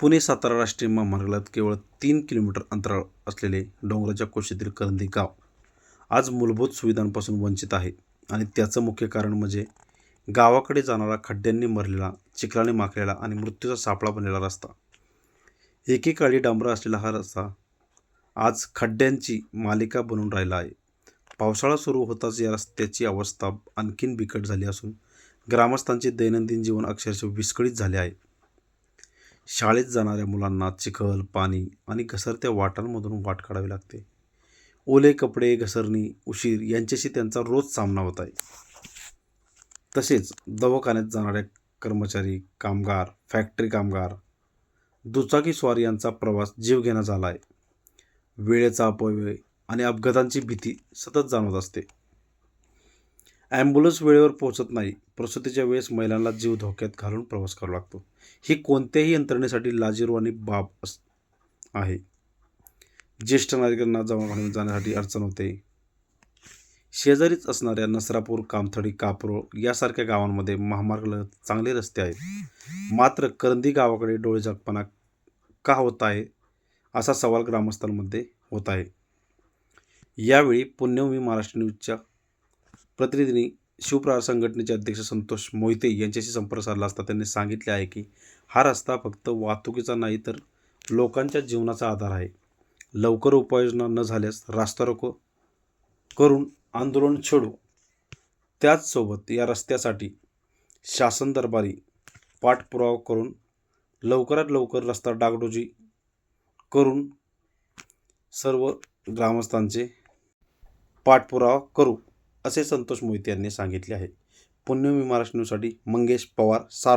पुणे सातारा राष्ट्रीय महामार्गाला केवळ तीन किलोमीटर अंतराळ असलेले डोंगराच्या कुशीतील करंदी गाव आज मूलभूत सुविधांपासून वंचित आहे. आणि त्याचं मुख्य कारण म्हणजे गावाकडे जाणारा खड्ड्यांनी मरलेला चिखलाने माखलेला आणि मृत्यूचा सापळा बनलेला रस्ता. एकेकाळी डांबरा असलेला हा रस्ता आज खड्ड्यांची मालिका बनून राहिला आहे. पावसाळा सुरू होताच या रस्त्याची अवस्था आणखीन बिकट झाली असून ग्रामस्थांचे दैनंदिन जीवन अक्षरशः विस्कळीत झाले आहे. शाळेत जाणाऱ्या मुलांना चिखल पाणी आणि घसरत्या वाटांमधून वाट काढावी लागते. ओले कपडे घसरणी उशीर यांच्याशी त्यांचा रोज सामना होत आहे. तसेच दवाखान्यात जाणाऱ्या कर्मचारी कामगार फॅक्टरी कामगार दुचाकी स्वार यांचा प्रवास जीवघेणा झाला आहे. वेळेचा अपव्यय आणि अपघातांची भीती सतत जाणवत असते. ॲम्ब्युलन्स वेळेवर पोहोचत नाही. प्रसूतीच्या वेळेस महिलांना जीव धोक्यात घालून प्रवास करावा लागतो. ही कोणत्याही यंत्रणेसाठी लाजीरवाणी बाब अस आहे. ज्येष्ठ नागरिकांना जमा जाण्यासाठी अडचण होते. शेजारीच असणाऱ्या नसरापूर कामथडी कापरोळ यासारख्या गावांमध्ये महामार्गाला चांगले रस्ते आहेत. मात्र करंदी गावाकडे डोळेझाकपणा का होत आहे असा सवाल ग्रामस्थांमध्ये होत आहे. यावेळी पुण्यभूमी महाराष्ट्र न्यूजच्या प्रतिनिधींनी शिवप्रहार संघटनेचे अध्यक्ष संतोष मोहिते यांच्याशी संपर्क साधला असता त्यांनी सांगितले आहे की हा रस्ता फक्त वाहतुकीचा नाही तर लोकांच्या जीवनाचा आधार आहे. लवकर उपाययोजना न झाल्यास रास्ता रोको करून आंदोलन छेडू. त्याचसोबत या रस्त्यासाठी शासन दरबारी पाठपुरावा करून लवकरात लवकर रस्ता डागडोजी करून सर्व ग्रामस्थांचे पाठपुरावा करू. असे संतोष मोहिते यांनी सांगितले आहे. पुण्यभूमी महाराष्ट्र न्यूजसाठी मंगेश पवार सार